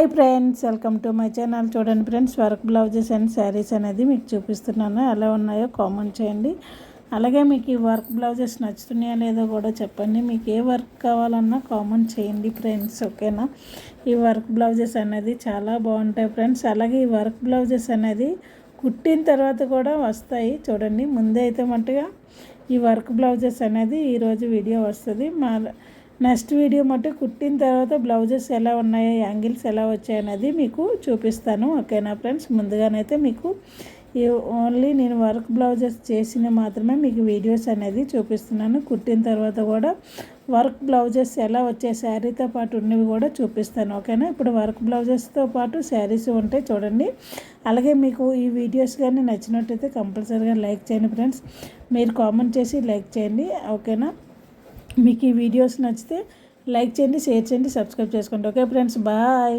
Hi friends welcome to my channel. చూడండి friends work blouses and saris అనేది మీకు చూపిస్తున్నాను. ఎలా ఉన్నాయో కామెంట్ చేయండి. అలాగే మీకు ఈ వర్క్ బ్లౌజెస్ నచ్చుతున్నాయా లేదో కూడా చెప్పండి. మీకు ఏ వర్క్ కావాలన్నా కామెంట్ చేయండి ఫ్రెండ్స్ ఓకేనా? ఈ వర్క్ బ్లౌజెస్ అనేది చాలా బాగుంటాయి ఫ్రెండ్స్. అలాగే ఈ వర్క్ బ్లౌజెస్ అనేది కుట్టిన తర్వాత కూడా వస్తాయి. చూడండి ముందే అయితే మట్టుగా ఈ వర్క్ బ్లౌజెస్ అనేది ఈరోజు వీడియో వస్తుంది. మా నెక్స్ట్ వీడియో మటు కుట్టిన తర్వాత బ్లౌజెస్ ఎలా ఉన్నాయో యాంగిల్స్ ఎలా వచ్చాయి అనేది మీకు చూపిస్తాను ఓకేనా ఫ్రెండ్స్? ముందుగానైతే మీకు ఓన్లీ నేను వర్క్ బ్లౌజెస్ చేసిన మాత్రమే మీకు వీడియోస్ అనేది చూపిస్తున్నాను. కుట్టిన తర్వాత కూడా వర్క్ బ్లౌజెస్ ఎలా వచ్చే శారీతో పాటు ఉన్నవి కూడా చూపిస్తాను ఓకేనా? ఇప్పుడు వర్క్ బ్లౌజెస్తో పాటు శారీస్ ఉంటాయి చూడండి. అలాగే మీకు ఈ వీడియోస్ కానీ నచ్చినట్టయితే కంపల్సరీగా లైక్ చేయండి ఫ్రెండ్స్. మీరు కామెంట్ చేసి లైక్ చేయండి ఓకేనా? మీకు ఈ వీడియోస్ నచ్చితే లైక్ చేయండి షేర్ చేయండి సబ్స్క్రైబ్ చేసుకోండి. Okay friends bye.